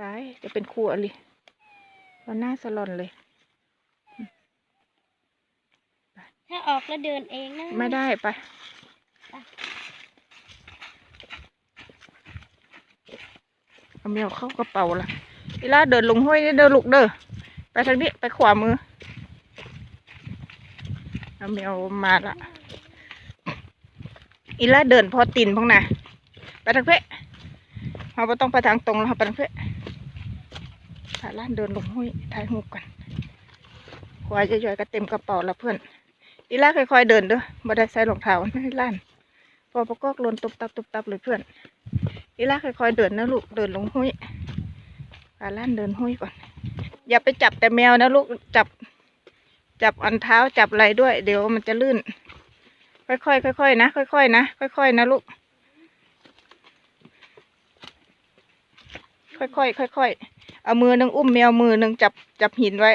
ตายจะเป็นครูอะไรวันหน้าสลอนเลย ถ้าออกแล้วเดินเองนะไม่ได้ไปเอาแมวเข้ากระเป๋าละอีล่าเดินลงห้วยเดินลุกเด้อไปทางนี้ไปขวามือเอาแมวมาละอีล่าเดินพอตินพงนะไปทางเพะ เราต้องไปทางตรงแล้วเราไปทางเพะพาล้านเดินลงห้วยถ่ายรูปกันควายย่อยๆก็เต็มกระเป๋าแล้วเพื่อนอีล่าค่อยๆเดินเด้อบ่ได้ใส่รองเท้าให้ล้าน พอประกอบลนตุบตับตุบตับเลยเพื่อนอีล่าค่อยๆเดินนะลูกเดินลงห้วยพาล้านเดินห้วยก่อน อย่าไปจับแต่แมวนะลูกจับ จับอันเท้าจับอะไรด้วย เดี๋ยวมันจะลื่น ค่อยๆค่อยๆนะ ค่อยๆนะ ค่อยๆนะลูก ค่อยๆค่อยๆเอามือหนึ่งอุ้มแมวมือหนึ่งจับจับหินไว้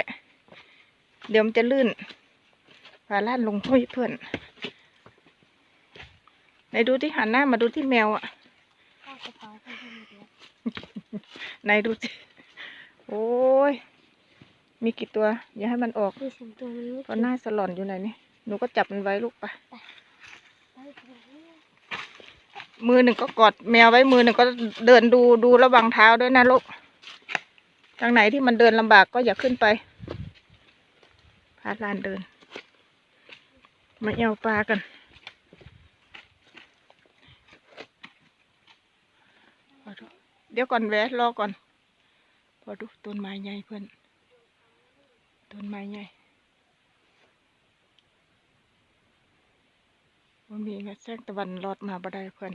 เดี๋ยวมันจะลื่นพาล้านลงห้วยเพื่อนไหนดูที่หันหน้ามาดูที่แมวอะเข้ากระเป๋าไปให้หมดเลยไหนดูสิโอ้ยมีกี่ตัว อย่าให้มันออกมีสองตัวนี้เพราะหน้าสลอนอยู่ไหนนี่หนูก็จับมันไว้ลูกไปไปตรงนี้ มือหนึ่งก็กอดแมวไว้มือหนึ่งก็เดินดูดูระวังเท้าด้วยนะลูกทางไหนที่มันเดินลำบากก็อย่าขึ้นไปพาลานเดิน มาเอวปลากันเดี๋ยวก่อนแวะรอก่อนพอดูต้นไม้ใหญ่เพื่อนต้นไม้ใหญ่ มีเงาแสงตะวันรอดมาบ่ได้เพื่อน